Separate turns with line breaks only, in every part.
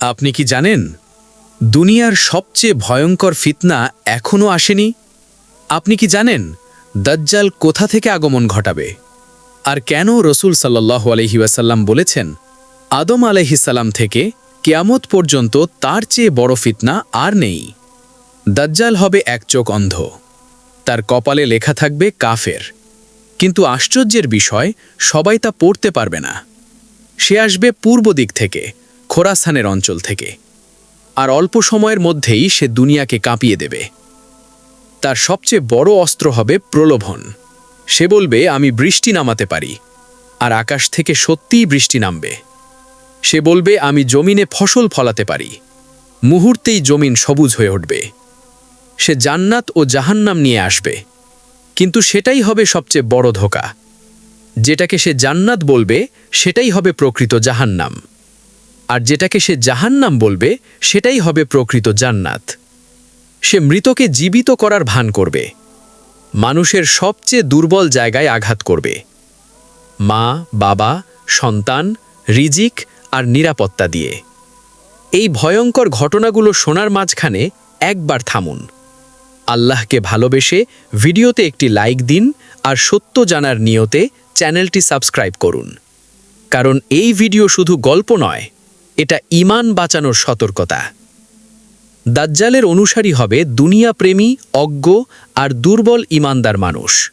আপনি কি জানেন, দুনিয়ার সবচেয়ে ভয়ঙ্কর ফিতনা এখনও আসেনি? আপনি কি জানেন, দাজ্জাল কোথা থেকে আগমন ঘটাবে? আর কেন রসুল সাল্লাহ আলহিউসাল্লাম বলেছেন, আদম আলহিসাল্লাম থেকে কেয়ামত পর্যন্ত তার চেয়ে বড় ফিতনা আর নেই। দাজ্জাল হবে এক চোখ অন্ধ, তার কপালে লেখা থাকবে কাফের। কিন্তু আশ্চর্যের বিষয়, সবাই তা পড়তে পারবে না। সে আসবে পূর্ব দিক থেকে খোরাসানের অঞ্চল থেকে। আর অল্প সময়ের মধ্যেই সে দুনিয়াকে কাঁপিয়ে দেবে। তার সবচেয়ে বড় অস্ত্র হবে প্রলোভন। সে বলবে, আমি বৃষ্টি নামাতে পারি, আর আকাশ থেকে সত্যিই বৃষ্টি নামবে। সে বলবে, আমি জমিনে ফসল ফলাতে পারি। মুহূর্তেই জমিন সবুজ হয়ে উঠবে। সে জান্নাত ও জাহান্নাম নিয়ে আসবে। কিন্তু সেটাই হবে সবচেয়ে বড় ধোকা। যেটাকে সে জান্নাত বলবে, সেটাই হবে প্রকৃত জাহান্নাম। আর যেটাকে সে জাহান্নাম বলবে, সেটাই হবে প্রকৃত জান্নাত। সে মৃতকে জীবিত করার ভান করবে। মানুষের সবচেয়ে দুর্বল জায়গায় আঘাত করবে। মা, বাবা, সন্তান, রিজিক আর নিরাপত্তা দিয়ে। এই ভয়ঙ্কর ঘটনাগুলো শোনার মাঝখানে একবার থামুন। আল্লাহকে ভালোবেসে ভিডিওতে একটি লাইক দিন আর সত্য জানার নিয়তে চ্যানেলটি সাবস্ক্রাইব করুন। কারণ এই ভিডিও শুধু গল্প নয় এটা ইমান বাঁচানোর সতর্কতা। দাজ্জালের অনুসারী হবে দুনিয়াপ্রেমী, অজ্ঞ আর দুর্বল ইমানদার মানুষ।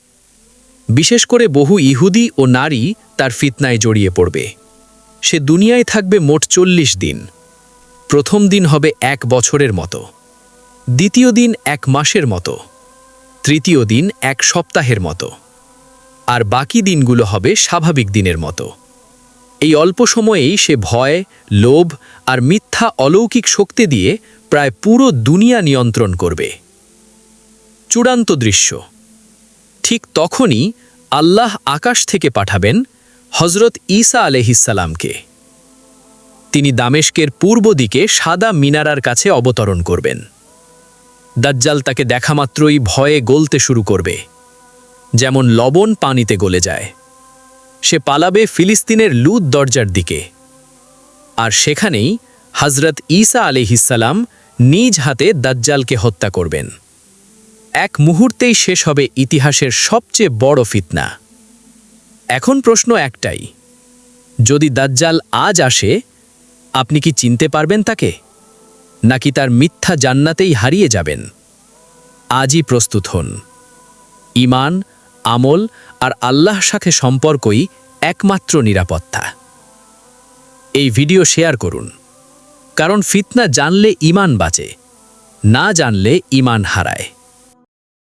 বিশেষ করে বহু ইহুদি ও নারী তার ফিতনায় জড়িয়ে পড়বে। সে দুনিয়ায় থাকবে মোট চল্লিশ দিন। প্রথম দিন হবে এক বছরের মতো। দ্বিতীয় দিন এক মাসের মতো। তৃতীয় দিন এক সপ্তাহের মতো। আর বাকি দিনগুলো হবে স্বাভাবিক দিনের মতো। এই অল্প সময়েই সে ভয়, লোভ আর মিথ্যা অলৌকিক শক্তি দিয়ে প্রায় পুরো দুনিয়া নিয়ন্ত্রণ করবে। চূড়ান্ত দৃশ্য। ঠিক তখনই আল্লাহ আকাশ থেকে পাঠাবেন হজরত ঈসা আলহিসাল্লামকে তিনি দামেশকের পূর্ব দিকে সাদা মিনারার কাছে অবতরণ করবেন। দাজ্জাল তাকে দেখামাত্রই ভয়ে গলতে শুরু করবে, যেমন লবণ পানিতে গলে যায়। সে পালাবে ফিলিস্তিনের লুদ দরজার দিকে। আর সেখানেই হজরত ঈসা আলিহিসাল্লাম নিজ হাতে দাজ্জালকে হত্যা করবেন। এক মুহূর্তেই শেষ হবে ইতিহাসের সবচেয়ে বড় ফিতনা। এখন প্রশ্ন একটাই, যদি দাজ্জাল আজ আসে, আপনি কি চিনতে পারবেন তাকে? নাকি তার মিথ্যা জান্নাতেই হারিয়ে যাবেন? আজই প্রস্তুত হন। ইমান আমল আর আল্লাহ সাথে সম্পর্কই একমাত্র নিরাপত্তা। এই ভিডিও শেয়ার করুন। কারণ ফিতনা জানলে ইমান বাঁচে, না জানলে ইমান হারায়।